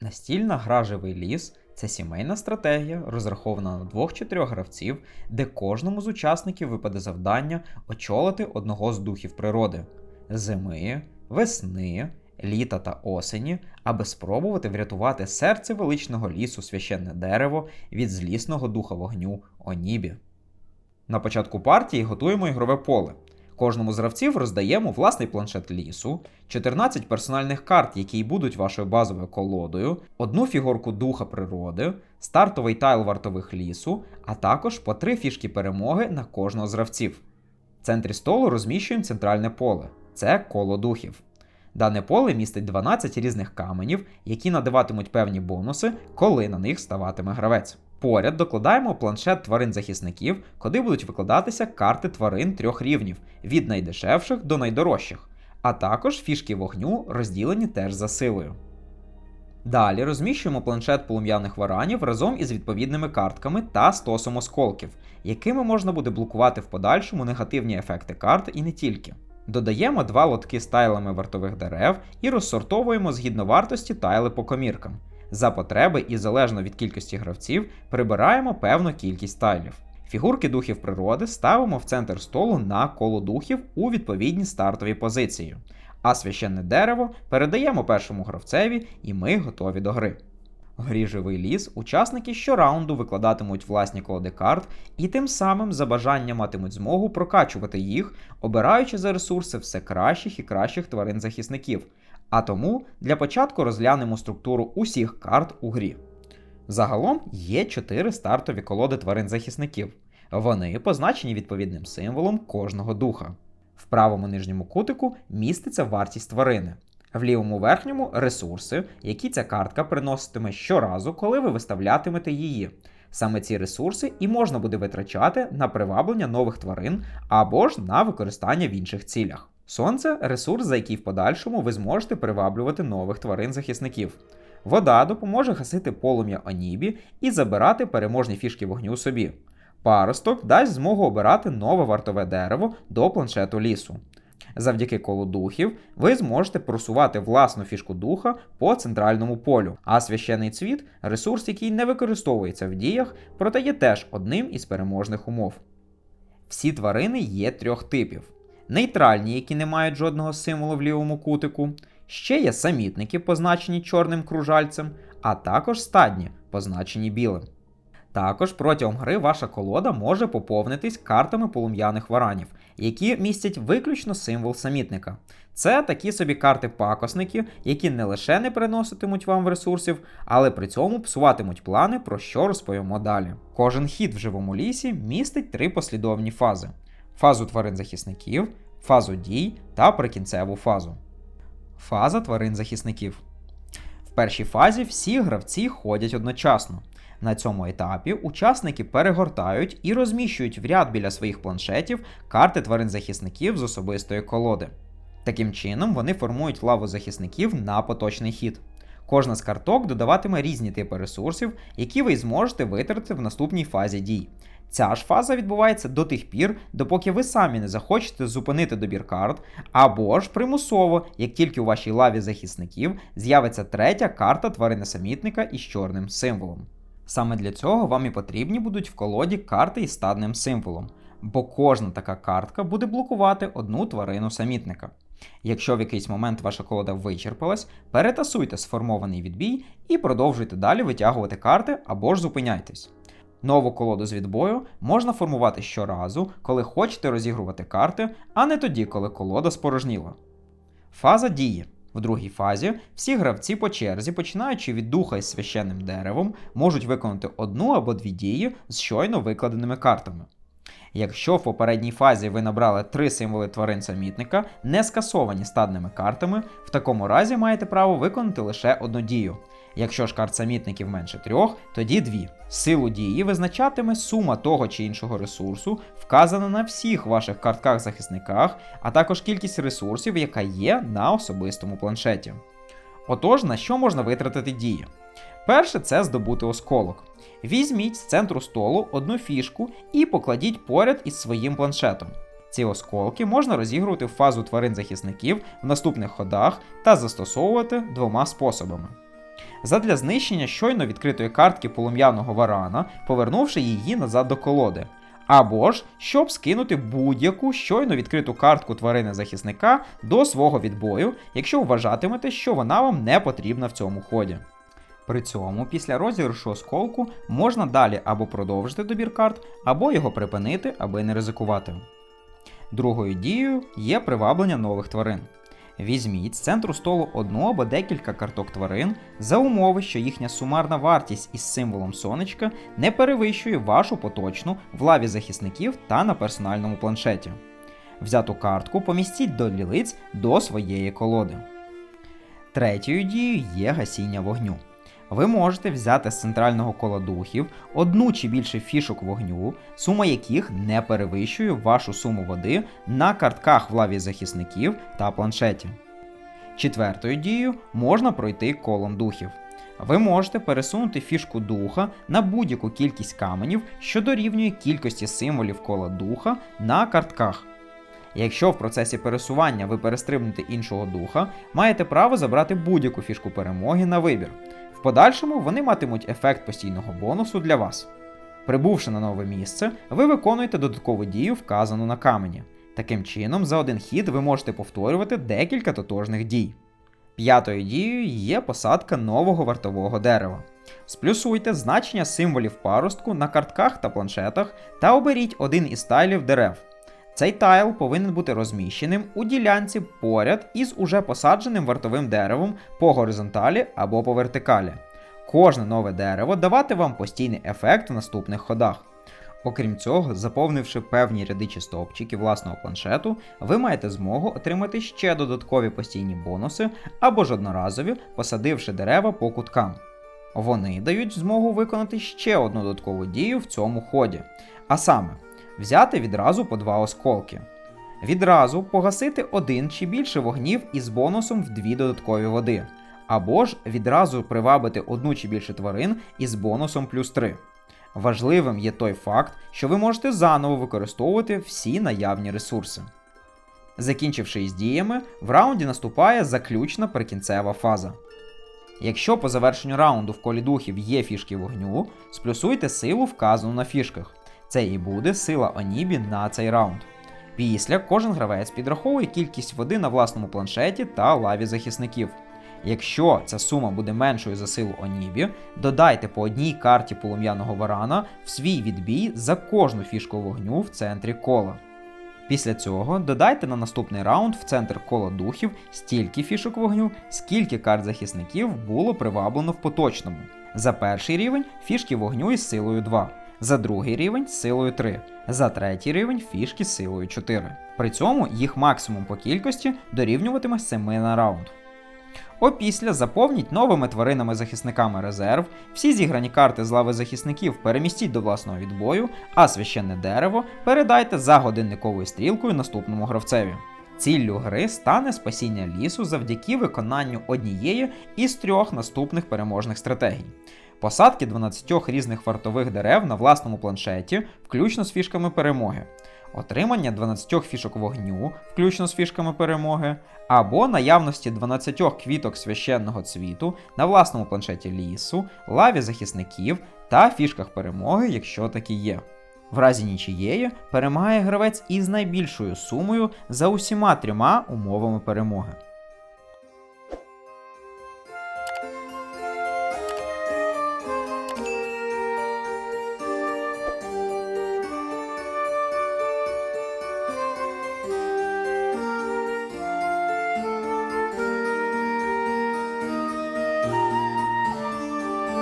Настільна гра Живий ліс це сімейна стратегія, розрахована на двох чи трьох гравців, де кожному з учасників випаде завдання очолити одного з духів природи зими, весни, літа та осені, аби спробувати врятувати серце величного лісу священне дерево від злісного духа вогню Онібі. На початку партії готуємо ігрове поле. Кожному з гравців роздаємо власний планшет лісу, 14 персональних карт, які й будуть вашою базовою колодою, одну фігурку духа природи, стартовий тайл вартових лісу, а також по три фішки перемоги на кожного з гравців. В центрі столу розміщуємо центральне поле це коло духів. Дане поле містить 12 різних каменів, які надаватимуть певні бонуси, коли на них ставатиме гравець. Поряд докладаємо планшет тварин-захисників, куди будуть викладатися карти тварин трьох рівнів від найдешевших до найдорожчих, а також фішки вогню, розділені теж за силою. Далі розміщуємо планшет полум'яних варанів разом із відповідними картками та стосом осколків, якими можна буде блокувати в подальшому негативні ефекти карт і не тільки. Додаємо два лотки з тайлами вартових дерев і розсортовуємо згідно вартості тайли по коміркам. За потреби і залежно від кількості гравців прибираємо певну кількість тайлів. Фігурки духів природи ставимо в центр столу на коло духів у відповідній стартовій позиції. А священне дерево передаємо першому гравцеві, і ми готові до гри. В грі Живий ліс учасники щораунду викладатимуть власні колоди карт і тим самим за бажанням матимуть змогу прокачувати їх, обираючи за ресурси все кращих і кращих тварин-захисників. А тому для початку розглянемо структуру усіх карт у грі. Загалом є 4 стартові колоди тварин-захисників. Вони позначені відповідним символом кожного духа. В правому нижньому кутику міститься вартість тварини. В лівому верхньому ресурси, які ця картка приноситиме щоразу, коли ви виставлятимете її. Саме ці ресурси і можна буде витрачати на приваблення нових тварин або ж на використання в інших цілях. Сонце ресурс, за який в подальшому ви зможете приваблювати нових тварин-захисників. Вода допоможе гасити полум'я Онібі і забирати переможні фішки вогню собі. Паросток дасть змогу обирати нове вартове дерево до планшету лісу. Завдяки колу духів ви зможете просувати власну фішку духа по центральному полю, а священий цвіт ресурс, який не використовується в діях, проте є теж одним із переможних умов. Всі тварини є трьох типів: нейтральні, які не мають жодного символу в лівому кутику, ще є самітники, позначені чорним кружальцем, а також стадні, позначені білим. Також протягом гри ваша колода може поповнитись картами полум'яних варанів, які містять виключно символ самітника. Це такі собі карти-пакосники, які не лише не приноситимуть вам ресурсів, але при цьому псуватимуть плани, про що розповімо далі. Кожен хід в живому лісі містить три послідовні фази: фазу тварин-захисників, фазу дій та прикінцеву фазу. Фаза тварин-захисників. В першій фазі всі гравці ходять одночасно. На цьому етапі учасники перегортають і розміщують в ряд біля своїх планшетів карти тварин-захисників з особистої колоди. Таким чином, вони формують лаву захисників на поточний хід. Кожна з карток додаватиме різні типи ресурсів, які ви зможете витратити в наступній фазі дій. Ця ж фаза відбувається до тих пір, допоки ви самі не захочете зупинити добір карт, або ж примусово, як тільки у вашій лаві захисників з'явиться третя карта тварини самітника із чорним символом. Саме для цього вам і потрібні будуть в колоді карти із стадним символом, бо кожна така картка буде блокувати одну тварину самітника. Якщо в якийсь момент ваша колода вичерпалась, перетасуйте сформований відбій і продовжуйте далі витягувати карти або ж зупиняйтесь. Нову колоду з відбою можна формувати щоразу, коли хочете розігрувати карти, а не тоді, коли колода спорожніла. Фаза дії. В другій фазі всі гравці по черзі, починаючи від духа із священним деревом, можуть виконати одну або дві дії з щойно викладеними картами. Якщо в попередній фазі ви набрали три символи тварин самітника, не скасовані стадними картами, в такому разі маєте право виконати лише одну дію. Якщо ж карт самітників менше трьох, тоді дві. Силу дії визначатиме сума того чи іншого ресурсу, вказана на всіх ваших картках-захисниках, а також кількість ресурсів, яка є на особистому планшеті. Отож, на що можна витратити дії? Перше це здобути осколок. Візьміть з центру столу одну фішку і покладіть поряд із своїм планшетом. Ці осколки можна розігрувати в фазу тварин-захисників в наступних ходах та застосовувати двома способами. Задля знищення щойно відкритої картки полум'яного варана, повернувши її назад до колоди. Або ж щоб скинути будь-яку щойно відкриту картку тварини захисника до свого відбою, якщо вважатимете, що вона вам не потрібна в цьому ході. При цьому після розіграшу осколку можна далі або продовжити добір карт, або його припинити, аби не ризикувати. Другою дією є приваблення нових тварин. Візьміть з центру столу одну або декілька карток тварин за умови, що їхня сумарна вартість із символом сонечка не перевищує вашу поточну в лаві захисників та на персональному планшеті. Взяту картку помістіть до лілиць до своєї колоди. Третьою дією є гасіння вогню. Ви можете взяти з центрального кола духів одну чи більше фішок вогню, сума яких не перевищує вашу суму води на картках в лаві захисників та планшеті. Четвертою дією можна пройти колом духів. Ви можете пересунути фішку духа на будь-яку кількість каменів, що дорівнює кількості символів кола духа на картках. Якщо в процесі пересування ви перестрибнете іншого духа, маєте право забрати будь-яку фішку перемоги на вибір. В подальшому вони матимуть ефект постійного бонусу для вас. Прибувши на нове місце, ви виконуєте додаткову дію, вказану на камені. Таким чином, за один хід ви можете повторювати декілька тотожних дій. П'ятою дією є посадка нового вартового дерева. Сплюсуйте значення символів паростку на картках та планшетах та оберіть один із тайлів дерев. Цей тайл повинен бути розміщеним у ділянці поряд із уже посадженим вартовим деревом по горизонталі або по вертикалі. Кожне нове дерево давати вам постійний ефект в наступних ходах. Окрім цього, заповнивши певні ряди чи стовпчики власного планшету, ви маєте змогу отримати ще додаткові постійні бонуси або ж одноразові, посадивши дерева по куткам. Вони дають змогу виконати ще одну додаткову дію в цьому ході. А саме, взяти відразу по два осколки. Відразу погасити один чи більше вогнів із бонусом в дві додаткові води. Або ж відразу привабити одну чи більше тварин із бонусом плюс 3. Важливим є той факт, що ви можете заново використовувати всі наявні ресурси. Закінчивши із діями, в раунді наступає заключна прикінцева фаза. Якщо по завершенню раунду в колі духів є фішки вогню, сплюсуйте силу вказану на фішках. Це і буде сила Онібі на цей раунд. Після кожен гравець підраховує кількість води на власному планшеті та лаві захисників. Якщо ця сума буде меншою за силу Онібі, додайте по одній карті полум'яного варана в свій відбій за кожну фішку вогню в центрі кола. Після цього додайте на наступний раунд в центр кола духів стільки фішок вогню, скільки карт захисників було приваблено в поточному. За перший рівень фішки вогню із силою 2, за другий рівень силою 3, за третій рівень фішки силою 4. При цьому їх максимум по кількості дорівнюватиме 7 на раунд. Опісля заповніть новими тваринами-захисниками резерв, всі зіграні карти з лави захисників перемістіть до власного відбою, а священне дерево передайте за годинниковою стрілкою наступному гравцеві. Ціллю гри стане спасіння лісу завдяки виконанню однієї із трьох наступних переможних стратегій. Посадки 12 різних вартових дерев на власному планшеті, включно з фішками перемоги, отримання 12 фішок вогню, включно з фішками перемоги, або наявності 12 квіток священного цвіту на власному планшеті лісу, лаві захисників та фішках перемоги, якщо такі є. В разі нічиєї перемагає гравець із найбільшою сумою за усіма трьома умовами перемоги.